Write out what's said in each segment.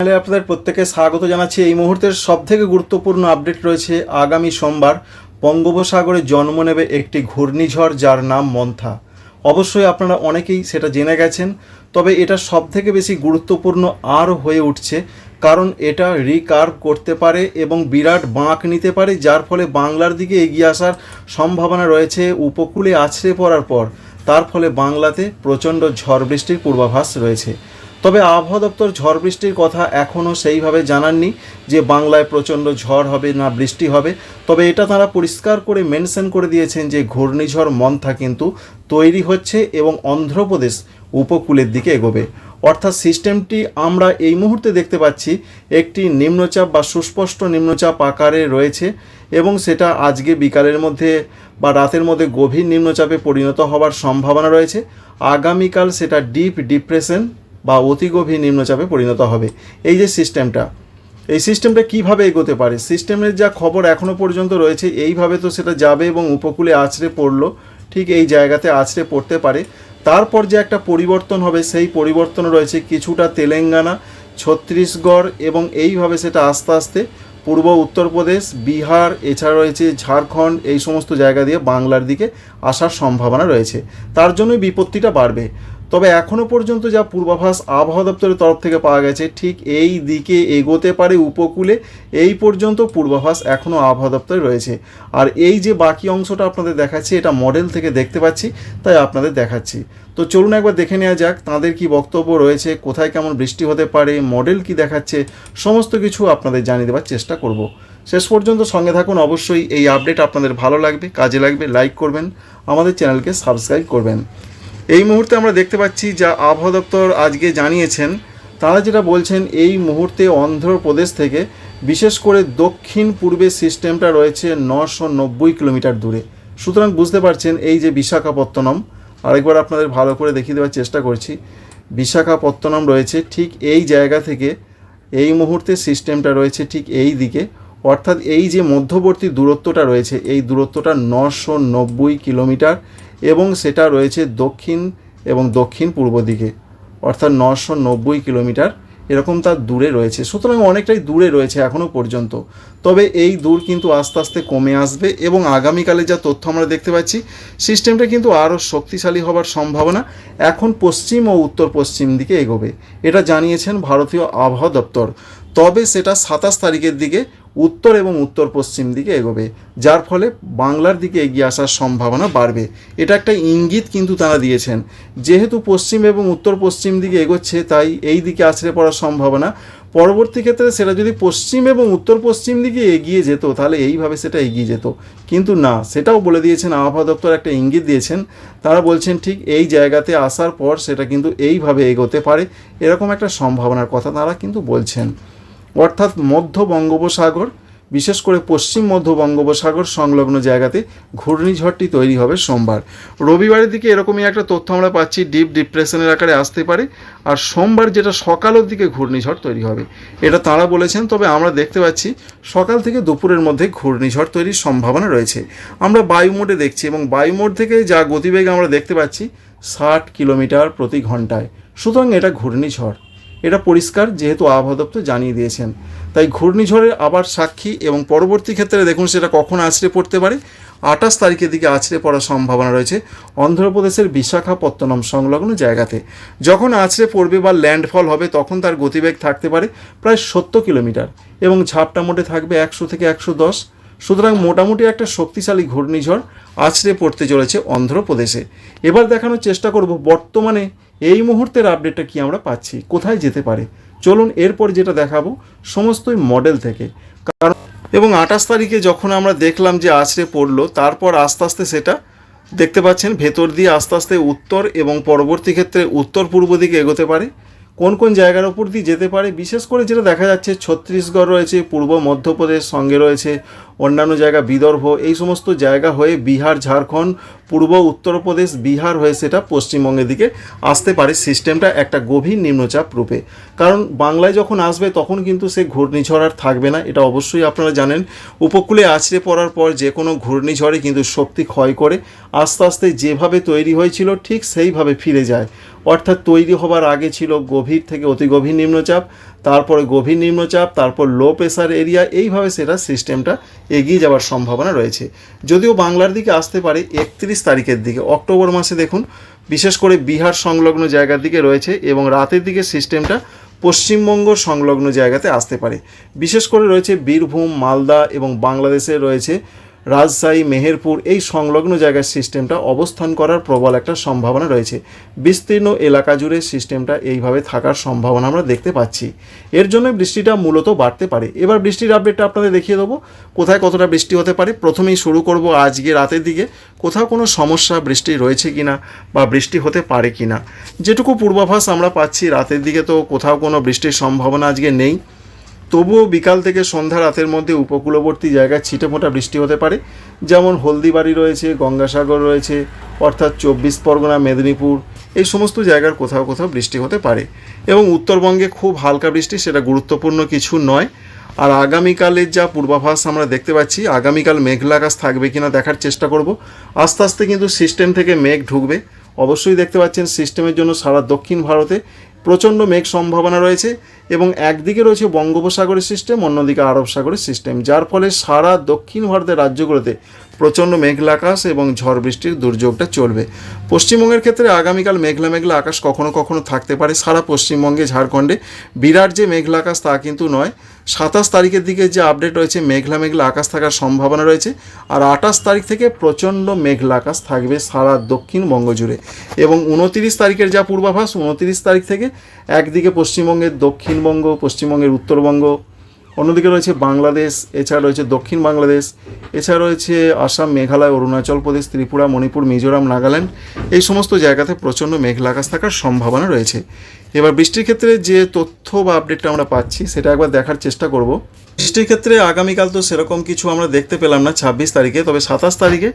চ্যানেলে আপনাদের প্রত্যেকে স্বাগত জানাচ্ছি। এই মুহূর্তের সবথেকে গুরুত্বপূর্ণ আপডেট রয়েছে আগামী সোমবার। বঙ্গোপসাগরে জন্ম নেবে একটি ঘূর্ণিঝড় যার নাম মন্থা। অবশ্যই আপনারা অনেকেই সেটা জেনে গেছেন, তবে এটা সবথেকে বেশি গুরুত্বপূর্ণ আর হয়ে উঠছে, কারণ এটা রিকার্ভ করতে পারে এবং বিরাট বাঁক নিতে পারে, যার ফলে বাংলার দিকে এগিয়ে আসার সম্ভাবনা রয়েছে, উপকূলে আছড়ে পড়ার পর। তার ফলে বাংলাতে প্রচণ্ড ঝড় বৃষ্টির পূর্বাভাস রয়েছে। তবে আবহাওয়া দপ্তর ঝড় বৃষ্টির কথা এখনও সেইভাবে জানাননি যে বাংলায় প্রচণ্ড ঝড় হবে না বৃষ্টি হবে। তবে এটা তারা পরিষ্কার করে মেনশন করে দিয়েছেন যে ঘূর্ণিঝড় মন্থা কিন্তু তৈরি হচ্ছে এবং অন্ধ্রপ্রদেশ উপকূলের দিকে এগোবে। অর্থাৎ সিস্টেমটি আমরা এই মুহূর্তে দেখতে পাচ্ছি, একটি নিম্নচাপ বা সুস্পষ্ট নিম্নচাপ আকারে রয়েছে এবং সেটা আজকে বিকালের মধ্যে বা রাতের মধ্যে গভীর নিম্নচাপে পরিণত হওয়ার সম্ভাবনা রয়েছে। আগামীকাল সেটা ডিপ ডিপ্রেশন বা অতি গভীর নিম্নচাপে পরিণত হবে। এই যে সিস্টেমটা, এই সিস্টেমটা কীভাবে এগোতে পারে? সিস্টেমের যা খবর এখনও পর্যন্ত রয়েছে, এইভাবে তো সেটা যাবে এবং উপকূলে আছড়ে পড়ল। ঠিক এই জায়গাতে আছড়ে পড়তে পারে। তারপর যে একটা পরিবর্তন হবে, সেই পরিবর্তন রয়েছে কিছুটা তেলেঙ্গানা, ছত্তিশগড় এবং এইভাবে সেটা আস্তে আস্তে পূর্ব উত্তরপ্রদেশ বিহার, এছাড়া রয়েছে ঝাড়খণ্ড, এই সমস্ত জায়গা দিয়ে বাংলার দিকে আসার সম্ভাবনা রয়েছে। তার জন্যই বিপত্তিটা বাড়বে। তবে এখনও পর্যন্ত যা পূর্বাভাস আবহাওয়া দপ্তরের তরফ থেকে পাওয়া গেছে, ঠিক এই দিকে এগোতে পারে উপকূলে, এই পর্যন্ত পূর্বাভাস এখনও আবহাওয়া দপ্তরে রয়েছে। আর এই যে বাকি অংশটা আপনাদের দেখাচ্ছি, এটা মডেল থেকে দেখতে পাচ্ছি, তাই আপনাদের দেখাচ্ছি। তো চলুন একবার দেখে নেওয়া যাক, তাদের কি বক্তব্য রয়েছে, কোথায় কেমন বৃষ্টি হতে পারে, মডেল কি দেখাচ্ছে, সমস্ত কিছু আপনাদের জানিয়ে দেওয়ার চেষ্টা করব। শেষ পর্যন্ত সঙ্গে থাকুন, অবশ্যই এই আপডেট আপনাদের ভালো লাগবে, কাজে লাগবে, লাইক করবেন, আমাদের চ্যানেলকে সাবস্ক্রাইব করবেন। এই মুহূর্তে আমরা দেখতে পাচ্ছি যা আবহাওয়া দপ্তর আজকে জানিয়েছেন। তারা যেটা বলছেন, এই মুহূর্তে অন্ধ্রপ্রদেশ থেকে বিশেষ করে দক্ষিণ পূর্বে সিস্টেমটা রয়েছে নশো নব্বই কিলোমিটার দূরে। সুতরাং বুঝতে পারছেন, এই যে বিশাখাপত্তনম, আরেকবার আপনাদের ভালো করে দেখিয়ে দেওয়ার চেষ্টা করছি। বিশাখাপত্তনম রয়েছে ঠিক এই জায়গা থেকে, এই মুহূর্তে সিস্টেমটা রয়েছে ঠিক এই দিকে। অর্থাৎ এই যে মধ্যবর্তী দূরত্বটা রয়েছে, এই দূরত্বটা নশো নব্বই কিলোমিটার। এবং সেটা রয়েছে দক্ষিণ এবং দক্ষিণ পূর্ব দিকে, অর্থাৎ নশো নব্বই কিলোমিটার। এরকম তার দূরে রয়েছে। সুতরাং অনেকটাই দূরে রয়েছে এখনও পর্যন্ত। তবে এই দূর কিন্তু আস্তে আস্তে কমে আসবে এবং আগামীকালে যা তথ্য আমরা দেখতে পাচ্ছি, সিস্টেমটা কিন্তু আরও শক্তিশালী হবার সম্ভাবনা এখন পশ্চিম ও উত্তর পশ্চিম দিকে এগোবে। এটা জানিয়েছেন ভারতীয় আবহাওয়া দপ্তর। তবে সেটা সাতাশ তারিখের দিকে উত্তর এবং উত্তর পশ্চিম দিকে এগোবে, যার ফলে বাংলার দিকে এগিয়ে আসার সম্ভাবনা বাড়বে। এটা একটা ইঙ্গিত কিন্তু তারা দিয়েছেন। যেহেতু পশ্চিম এবং উত্তর পশ্চিম দিকে এগোচ্ছে, তাই এই দিকে আছড়ে পড়ার সম্ভাবনা। পরবর্তী ক্ষেত্রে সেটা যদি পশ্চিম এবং উত্তর পশ্চিম দিকে এগিয়ে যেত, তাহলে এইভাবে সেটা এগিয়ে যেত। কিন্তু না, সেটাও বলে দিয়েছেন আবহাওয়া দপ্তর একটা ইঙ্গিত দিয়েছেন। তারা বলছেন, ঠিক এই জায়গাতে আসার পর সেটা কিন্তু এইভাবে এগোতে পারে। এরকম একটা সম্ভাবনার কথা তারা কিন্তু বলছেন। অর্থাৎ মধ্য বঙ্গোপসাগর, বিশেষ করে পশ্চিম মধ্য বঙ্গোপসাগর সংলগ্ন জায়গাতে ঘূর্ণিঝড়টি তৈরি হবে সোমবার। রবিবারের দিকে এরকমই একটা তথ্য আমরা পাচ্ছি, ডিপ ডিপ্রেশনের আকারে আসতে পারে। আর সোমবার যেটা সকালের দিকে ঘূর্ণিঝড় তৈরি হবে, এটা তাঁরা বলেছেন, তবে আমরা দেখতে পাচ্ছি সকাল থেকে দুপুরের মধ্যে ঘূর্ণিঝড় তৈরির সম্ভাবনা রয়েছে। আমরা বায়ুমোডে দেখছি এবং বায়ুমোড থেকে যা গতিবেগ আমরা দেখতে পাচ্ছি, ষাট কিলোমিটার প্রতি ঘন্টায়। সুতরাং এটা ঘূর্ণিঝড়। এটা পরিষ্কার, যেহেতু আবহাওয়া দপ্তর জানিয়ে দিয়েছেন। তাই ঘূর্ণিঝড়ের আবার সাক্ষী এবং পরবর্তী ক্ষেত্রে দেখুন সেটা কখন আছড়ে পড়তে পারে। আঠাশ তারিখের দিকে আছড়ে পড়ার সম্ভাবনা রয়েছে অন্ধ্রপ্রদেশের বিশাখাপত্তনম সংলগ্ন জায়গাতে। যখন আছড়ে পড়বে বা ল্যান্ডফল হবে, তখন তার গতিবেগ থাকতে পারে প্রায় সত্তর কিলোমিটার এবং ঝাপটা মোটে থাকবে একশো থেকে একশো দশ। সুতরাং মোটামুটি একটা শক্তিশালী ঘূর্ণিঝড় আছড়ে পড়তে চলেছে অন্ধ্রপ্রদেশে। এবার দেখানোর চেষ্টা করব বর্তমানে এই মুহূর্তের আপডেটটা কি আমরা পাচ্ছি? কোথায় যেতে পারে? চলুন এরপর যেটা দেখাবো সমস্তই মডেল থেকে। কারণ এবং আঠাশ তারিখে যখন আমরা দেখলাম যে আছড়ে পড়ল, তারপর আস্তে আস্তে সেটা দেখতে পাচ্ছেন, ভেতর দিয়ে আস্তে আস্তে উত্তর এবং পরবর্তী ক্ষেত্রে উত্তর পূর্ব দিকে এগোতে পারে। কোন কোন জায়গার ওপর দিয়ে যেতে পারে? বিশেষ করে যেটা দেখা যাচ্ছে, ছত্তিশগড় রয়েছে, পূর্ব মধ্যপ্রদেশ সঙ্গে রয়েছে অন্যান্য জায়গা বিদর্ভ, এই সমস্ত জায়গা হয়ে বিহার, ঝাড়খণ্ড, পূর্ব উত্তরপ্রদেশ বিহার হয়ে সেটা পশ্চিমবঙ্গের দিকে আসতে পারে সিস্টেমটা একটা গভীর নিম্নচাপ রূপে। কারণ বাংলায় যখন আসবে তখন কিন্তু সে ঘূর্ণিঝড় আর থাকবে না, এটা অবশ্যই আপনারা জানেন। উপকূলে আছড়ে পড়ার পর যে কোনো ঘূর্ণিঝড়ে কিন্তু শক্তি ক্ষয় করে। আস্তে আস্তে যেভাবে তৈরি হয়েছিল ঠিক সেইভাবে ফিরে যায়। অর্থাৎ তৈরি হবার আগে ছিল গভীর থেকে অতি গভীর নিম্নচাপ। তারপরে গভীর নিম্নচাপ, তারপর লো প্রেসার এরিয়া এইভাবে সেটা সিস্টেমটা এগিয়ে যাওয়ার সম্ভাবনা রয়েছে। যদিও বাংলার দিকে আসতে পারে একত্রিশ তারিখের দিকে। অক্টোবর মাসে দেখুন, বিশেষ করে বিহার সংলগ্ন জায়গার দিকে রয়েছে এবং রাতের দিকে সিস্টেমটা পশ্চিমবঙ্গ সংলগ্ন জায়গাতে আসতে পারে। বিশেষ করে রয়েছে বীরভূম, মালদা এবং বাংলাদেশে রয়েছে রাজশাহী, মেহেরপুর এই সংলগ্ন জায়গার সিস্টেমটা অবস্থান করার প্রবল একটা সম্ভাবনা রয়েছে। বিস্তীর্ণ এলাকা জুড়ে সিস্টেমটা এইভাবে থাকার সম্ভাবনা আমরা দেখতে পাচ্ছি। এর জন্য বৃষ্টিটা মূলত বাড়তে পারে। এবার বৃষ্টির আপডেটটা আপনাদের দেখিয়ে দেবো। কোথায় কতটা বৃষ্টি হতে পারে? প্রথমেই শুরু করব আজকে রাতের দিকে। কোথাও কোনো সমস্যা, বৃষ্টি রয়েছে কিনা বা বৃষ্টি হতে পারে কিনা? যেটুকু পূর্বাভাস আমরা পাচ্ছি, রাতের দিকে তো কোথাও কোনো বৃষ্টির সম্ভাবনা আজকে নেই। তবুও বিকাল থেকে সন্ধ্যা রাতের মধ্যে উপকূলবর্তী জায়গায় ছিটেমোটা বৃষ্টি হতে পারে, যেমন হলদিবাড়ি রয়েছে, গঙ্গাসাগর রয়েছে, অর্থাৎ চব্বিশ পরগনা, মেদিনীপুর, এই সমস্ত জায়গার কোথাও কোথাও বৃষ্টি হতে পারে। এবং উত্তরবঙ্গে খুব হালকা বৃষ্টি, সেটা গুরুত্বপূর্ণ কিছু নয়। আর আগামীকালের যা পূর্বাভাস আমরা দেখতে পাচ্ছি, আগামীকাল মেঘলা আকাশ থাকবে কিনা দেখার চেষ্টা করব। আস্তে আস্তে কিন্তু সিস্টেম থেকে মেঘ ঢুকবে। অবশ্যই দেখতে পাচ্ছেন সিস্টেমের জন্য সারা দক্ষিণ ভারতে প্রচণ্ড মেঘ সম্ভাবনা রয়েছে এবং একদিকে রয়েছে বঙ্গোপসাগরের সিস্টেম অন্যদিকে আরব সাগরের সিস্টেম যার ফলে সারা দক্ষিণ ভারতের রাজ্যগুলোতে প্রচণ্ড মেঘলা আকাশ এবং ঝড় বৃষ্টির দুর্যোগটা চলবে। পশ্চিমবঙ্গের ক্ষেত্রে আগামীকাল মেঘলা মেঘলা আকাশ কখনো কখনো থাকতে পারে। সারা পশ্চিমবঙ্গে, ঝাড়খণ্ডে বিরাট যে মেঘলা আকাশ তা কিন্তু নয়। সাতাশ তারিখের দিকে যে আপডেট রয়েছে, মেঘলা মেঘলা আকাশ থাকার সম্ভাবনা রয়েছে আর আঠাশ তারিখ থেকে প্রচণ্ড মেঘলা আকাশ থাকবে সারা দক্ষিণবঙ্গ জুড়ে। এবং উনতিরিশ তারিখের যা পূর্বাভাস, উনতিরিশ তারিখ থেকে একদিকে পশ্চিমবঙ্গের দক্ষিণবঙ্গ, পশ্চিমবঙ্গের উত্তরবঙ্গ অন্যদিকে রয়েছে বাংলাদেশ, এছাড়া রয়েছে দক্ষিণ বাংলাদেশ, এছাড়া রয়েছে আসাম, মেঘালয়, অরুণাচল প্রদেশ, ত্রিপুরা, মণিপুর, মিজোরাম, নাগাল্যান্ড। এই সমস্ত জায়গাতে প্রচণ্ড মেঘলা আকাশ থাকার সম্ভাবনা রয়েছে। এবার বৃষ্টির ক্ষেত্রে যে তথ্য বা আপডেটটা আমরা পাচ্ছি, সেটা একবার দেখার চেষ্টা করব। বৃষ্টির ক্ষেত্রে আগামীকাল তো সেরকম কিছু আমরা দেখতে পেলাম না ছাব্বিশ তারিখে, তবে সাতাশ তারিখে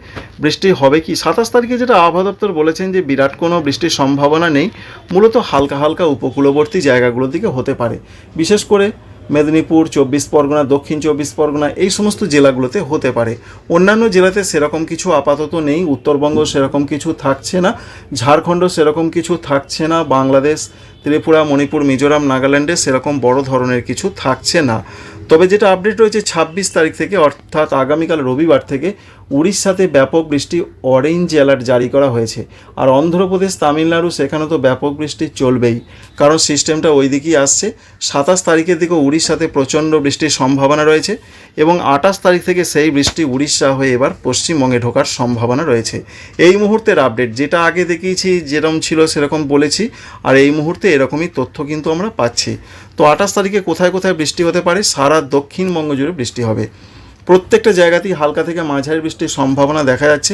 বৃষ্টি হবে কি? সাতাশ তারিখে যেটা আবহাওয়া দপ্তর বলেছেন যে বিরাট কোনো বৃষ্টির সম্ভাবনা নেই। মূলত হালকা হালকা উপকূলবর্তী জায়গাগুলোর দিকে হতে পারে। বিশেষ করে মেদিনীপুর, চব্বিশ পরগনা, দক্ষিণ চব্বিশ পরগনা, এই সমস্ত জেলাগুলোতে হতে পারে। অন্যান্য জেলাতে সেরকম কিছু আপাতত নেই, উত্তরবঙ্গ সেরকম কিছু থাকছে না, ঝাড়খণ্ড সেরকম কিছু থাকছে না, বাংলাদেশ, ত্রিপুরা, মণিপুর, মিজোরাম, নাগাল্যান্ডে সেরকম বড় ধরনের কিছু থাকছে না। তবে যেটা আপডেট রয়েছে ছাব্বিশ তারিখ থেকে, অর্থাৎ আগামীকাল রবিবার থেকে উড়িষ্যাতে ব্যাপক বৃষ্টি অরেঞ্জ অ্যালার্ট জারি করা হয়েছে। আর অন্ধ্রপ্রদেশ, তামিলনাড়ু সেখানে তো ব্যাপক বৃষ্টি চলবেই। কারণ সিস্টেমটা ওই দিকেই আসছে। সাতাশ তারিখের দিকে উড়িষ্যাতে প্রচণ্ড বৃষ্টির সম্ভাবনা রয়েছে এবং আঠাশ তারিখ থেকে সেই বৃষ্টি উড়িষ্যা হয়ে এবার পশ্চিমবঙ্গে ঢোকার সম্ভাবনা রয়েছে। এই মুহূর্তের আপডেট যেটা আগে দেখিয়েছি যেরকম ছিল সেরকম বলেছি, আর এই মুহূর্তে এরকমই তথ্য কিন্তু আমরা পাচ্ছি। তো আঠাশ তারিখে কোথায় কোথায় বৃষ্টি হতে পারে? সারা দক্ষিণবঙ্গ জুড়ে বৃষ্টি হবে। প্রত্যেকটা জায়গাতেই হালকা থেকে মাঝারি বৃষ্টির সম্ভাবনা দেখা যাচ্ছে।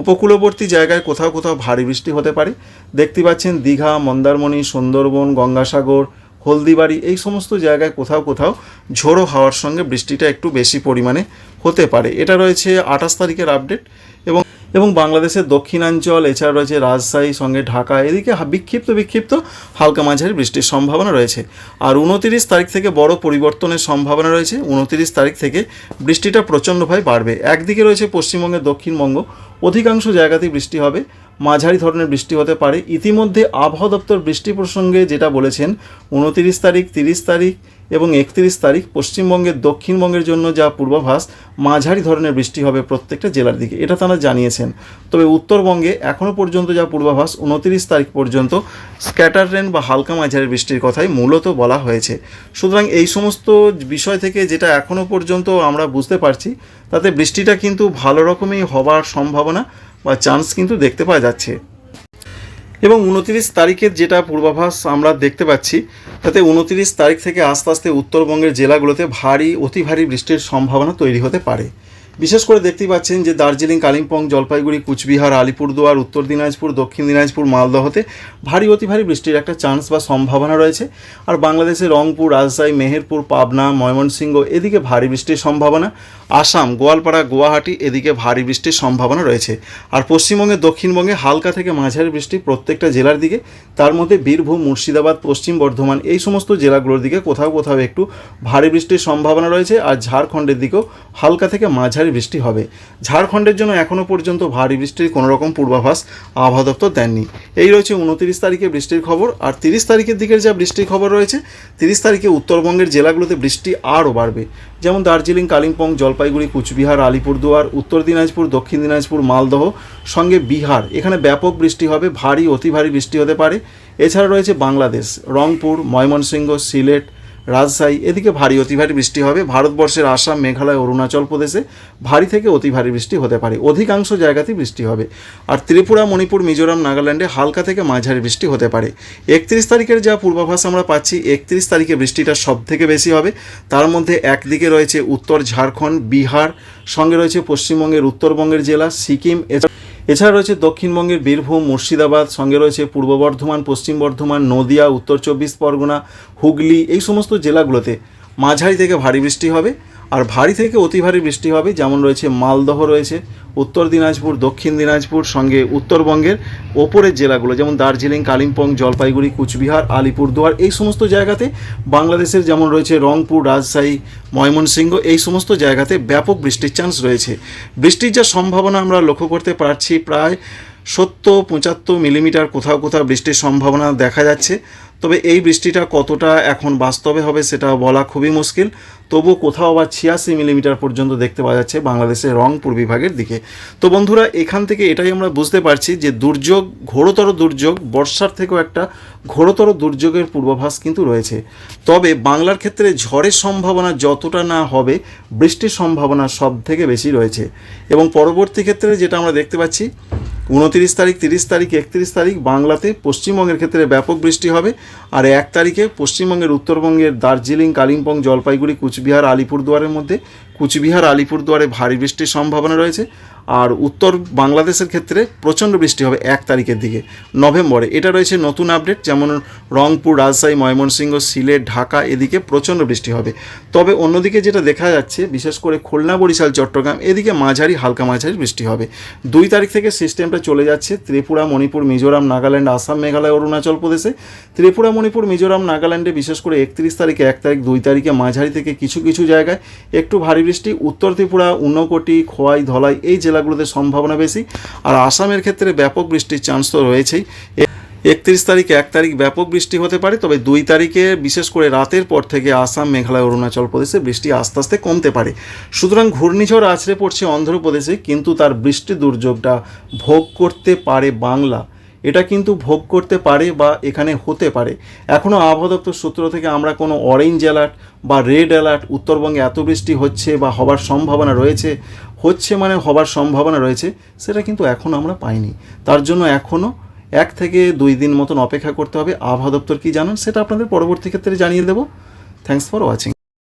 উপকূলবর্তী জায়গায় কোথাও কোথাও ভারী বৃষ্টি হতে পারে। দেখতে পাচ্ছেন দীঘা, মন্দারমণি, সুন্দরবন, গঙ্গাসাগর, হলদিবাড়ি এই সমস্ত জায়গায় কোথাও কোথাও ঝোড়ো হাওয়ার সঙ্গে বৃষ্টিটা একটু বেশি পরিমাণে হতে পারে। এটা রয়েছে আঠাশ তারিখের আপডেট এবং এবং বাংলাদেশের দক্ষিণাঞ্চল, এছাড়া রয়েছে রাজশাহী, সঙ্গে ঢাকা, এদিকে বিক্ষিপ্ত বিক্ষিপ্ত হালকা মাঝারি বৃষ্টির সম্ভাবনা রয়েছে। আর উনতিরিশ তারিখ থেকে বড় পরিবর্তনের সম্ভাবনা রয়েছে। উনতিরিশ তারিখ থেকে বৃষ্টিটা প্রচণ্ডভাবে বাড়বে। একদিকে রয়েছে পশ্চিমবঙ্গের দক্ষিণবঙ্গ। অধিকাংশ জায়গাতেই বৃষ্টি হবে। মাঝারি ধরনের বৃষ্টি হতে পারে। ইতিমধ্যে আবহাওয়া দপ্তর বৃষ্টি প্রসঙ্গে যেটা বলেছেন, উনতিরিশ তারিখ, তিরিশ তারিখ এবং একত্রিশ তারিখ পশ্চিমবঙ্গের দক্ষিণবঙ্গের জন্য যা পূর্বাভাস, মাঝারি ধরনের বৃষ্টি হবে প্রত্যেকটা জেলার দিকে। এটা তারা জানিয়েছেন। তবে উত্তরবঙ্গে এখনও পর্যন্ত যা পূর্বাভাস, উনতিরিশ তারিখ পর্যন্ত স্ক্যাটার রেন বা হালকা মাঝারি বৃষ্টির কথাই মূলত বলা হয়েছে। সুতরাং এই সমস্ত বিষয় থেকে যেটা এখনও পর্যন্ত আমরা বুঝতে পারছি, তাতে বৃষ্টিটা কিন্তু ভালো রকমই হওয়ার সম্ভাবনা বা চান্স কিন্তু দেখতে পাওয়া যাচ্ছে। এবং উনত্রিশ তারিখের যেটা পূর্বাভাস আমরা দেখতে পাচ্ছি, তাতে উনতিরিশ তারিখ থেকে আস্তে আস্তে উত্তরবঙ্গের জেলাগুলোতে ভারী, অতি ভারী বৃষ্টির সম্ভাবনা তৈরি হতে পারে। বিশেষ করে দেখতেই পাচ্ছেন যে দার্জিলিং, কালিম্পং, জলপাইগুড়ি, কুচবিহার, আলিপুরদুয়ার, উত্তর দিনাজপুর, দক্ষিণ দিনাজপুর, মালদহতে ভারী, অতি ভারী বৃষ্টির একটা চান্স বা সম্ভাবনা রয়েছে। আর বাংলাদেশের রংপুর, রাজশাহী, মেহেরপুর, পাবনা, ময়মনসিংহ এদিকে ভারী বৃষ্টির সম্ভাবনা। আসাম, গোয়ালপাড়া, গুয়াহাটি এদিকে ভারী বৃষ্টির সম্ভাবনা রয়েছে। আর পশ্চিমবঙ্গে, দক্ষিণবঙ্গে হালকা থেকে মাঝারি বৃষ্টি প্রত্যেকটা জেলার দিকে। তার মধ্যে বীরভূম, মুর্শিদাবাদ, পশ্চিম বর্ধমান এই সমস্ত জেলাগুলোর দিকে কোথাও কোথাও একটু ভারী বৃষ্টির সম্ভাবনা রয়েছে। আর ঝাড়খণ্ডের দিকেও হালকা থেকে মাঝারি মাঝারি বৃষ্টি হবে। ঝাড়খণ্ডের জন্য এখনও পর্যন্ত ভারী বৃষ্টির কোনো রকম পূর্বাভাস আবহাওয়া দপ্তর দেননি। এই রয়েছে উনতিরিশ তারিখে বৃষ্টির খবর আর তিরিশ তারিখের দিকের যা বৃষ্টির খবর রয়েছে, তিরিশ তারিখে উত্তরবঙ্গের জেলাগুলোতে বৃষ্টি আরও বাড়বে। যেমন দার্জিলিং, কালিম্পং, জলপাইগুড়ি, কুচবিহার, আলিপুরদুয়ার, উত্তর দিনাজপুর, দক্ষিণ দিনাজপুর, মালদহ, সঙ্গে বিহার। এখানে ব্যাপক বৃষ্টি হবে, ভারী, অতি ভারী বৃষ্টি হতে পারে। এছাড়া রয়েছে বাংলাদেশ, রংপুর, ময়মনসিংহ, সিলেট রাজশাহী, এদিকে ভারী, অতি ভারী বৃষ্টি হবে। ভারতবর্ষের আসাম, মেঘালয়, অরুণাচল প্রদেশে ভারী থেকে অতি ভারী বৃষ্টি হতে পারে। অধিকাংশ জায়গাতেই বৃষ্টি হবে। আর ত্রিপুরা, মণিপুর, মিজোরাম, নাগাল্যান্ডে হালকা থেকে মাঝারি বৃষ্টি হতে পারে। একত্রিশ তারিখের যা পূর্বাভাস আমরা পাচ্ছি, একত্রিশ তারিখে বৃষ্টিটা সব থেকে বেশি হবে। তার মধ্যে একদিকে রয়েছে উত্তর ঝাড়খণ্ড, বিহার, সঙ্গে রয়েছে পশ্চিমবঙ্গের উত্তরবঙ্গের জেলা, সিকিম, এছাড়া এছাড়া রয়েছে দক্ষিণবঙ্গের বীরভূম, মুর্শিদাবাদ, সঙ্গে রয়েছে পূর্ব বর্ধমান, পশ্চিম বর্ধমান, নদিয়া, উত্তর চব্বিশ পরগনা, হুগলি, এই সমস্ত জেলাগুলোতে মাঝারি থেকে ভারী বৃষ্টি হবে। আর ভারী থেকে অতি ভারী বৃষ্টি হবে, যেমন রয়েছে মালদহ রয়েছে, উত্তর দিনাজপুর, দক্ষিণ দিনাজপুর, সঙ্গে উত্তরবঙ্গের ওপরের জেলাগুলো, যেমন দার্জিলিং, কালিম্পং, জলপাইগুড়ি, কুচবিহার, আলিপুরদুয়ার, এই সমস্ত জায়গাতে বাংলাদেশের যেমন রয়েছে রংপুর, রাজশাহী, ময়মনসিংহ, এই সমস্ত জায়গাতে ব্যাপক বৃষ্টির চান্স রয়েছে। বৃষ্টির যা সম্ভাবনা আমরা লক্ষ্য করতে পারছি, প্রায় সত্তর, পঁচাত্তর মিলিমিটার কোথাও কোথাও বৃষ্টির সম্ভাবনা দেখা যাচ্ছে। তবে এই বৃষ্টিটা কতটা এখন বাস্তবে হবে সেটা বলা খুবই মুশকিল। তবুও কোথাও আবার ছিয়াশি মিলিমিটার পর্যন্ত দেখতে পাওয়া যাচ্ছে বাংলাদেশের রংপুর বিভাগের দিকে। তো বন্ধুরা, এখান থেকে এটাই আমরা বুঝতে পারছি যে দুর্যোগ, ঘোরতর দুর্যোগ, বর্ষার থেকেও একটা ঘোরতর দুর্যোগের পূর্বাভাস কিন্তু রয়েছে। তবে বাংলার ক্ষেত্রে ঝড়ের সম্ভাবনা যতটা না হবে, বৃষ্টির সম্ভাবনা সব থেকে বেশি রয়েছে। এবং পরবর্তী ক্ষেত্রে যেটা আমরা দেখতে পাচ্ছি উনতিরিশ তারিখ, তিরিশ তারিখ, একত্রিশ তারিখ বাংলাতে পশ্চিমবঙ্গের ক্ষেত্রে ব্যাপক বৃষ্টি হবে আর এক তারিখে পশ্চিমবঙ্গের উত্তরবঙ্গের দার্জিলিং, কালিম্পং, জলপাইগুড়ি, কুচবিহার, আলিপুরদুয়ারের মধ্যে কুচবিহার, আলিপুরদুয়ারে ভারী বৃষ্টির সম্ভাবনা রয়েছে। আর উত্তর বাংলাদেশের ক্ষেত্রে প্রচণ্ড বৃষ্টি হবে এক তারিখের দিকে। নভেম্বরে এটা রয়েছে নতুন আপডেট, যেমন রংপুর, রাজশাহী, ময়মনসিংহ, সিলেট, ঢাকা এদিকে প্রচণ্ড বৃষ্টি হবে। তবে অন্যদিকে যেটা দেখা যাচ্ছে, বিশেষ করে খুলনা, বরিশাল, চট্টগ্রাম, এদিকে মাঝারি, হালকা মাঝারি বৃষ্টি হবে। দুই তারিখ থেকে সিস্টেমটা চলে যাচ্ছে ত্রিপুরা, মণিপুর, মিজোরাম, নাগাল্যান্ড, আসাম, মেঘালয়, অরুণাচল প্রদেশে। ত্রিপুরা, মণিপুর, মিজোরাম, নাগাল্যান্ডে বিশেষ করে একত্রিশ তারিখে এক তারিখ, দুই তারিখে মাঝারি থেকে কিছু কিছু জায়গায় একটু ভারী বৃষ্টি। উত্তর ত্রিপুরা, ঊনকোটি, খোয়াই, ধলাই এই জেলাগুলোতে সম্ভাবনা বেশি। আর আসামের ক্ষেত্রে ব্যাপক বৃষ্টির চান্স তো রয়েছেই। একত্রিশ তারিখ এক তারিখ ব্যাপক বৃষ্টি হতে পারে, তবে দুই তারিখে বিশেষ করে রাতের পর থেকে আসাম, মেঘালয়, অরুণাচল প্রদেশে বৃষ্টি আস্তে আস্তে কমতে পারে। সুতরাং ঘূর্ণিঝড় আছড়ে পড়ছে অন্ধ্রপ্রদেশে কিন্তু তার বৃষ্টি দুর্যোগটা ভোগ করতে পারে বাংলা। এটা কিন্তু ভোগ করতে পারে বা এখানে হতে পারে। এখনও আবহাওয়া দপ্তর সূত্র থেকে আমরা কোনো অরেঞ্জ অ্যালার্ট বা রেড অ্যালার্ট উত্তরবঙ্গে এত বৃষ্টি হচ্ছে বা হবার সম্ভাবনা রয়েছে হচ্ছে মানে হবার সম্ভাবনা রয়েছে, সেটা কিন্তু এখনও আমরা পাইনি। তার জন্য এখনও এক থেকে দুই দিন মতন অপেক্ষা করতে হবে। আবহাওয়া দপ্তর কী জানান, সেটা আপনাদের পরবর্তী ক্ষেত্রে জানিয়ে দেবো। Thanks for watching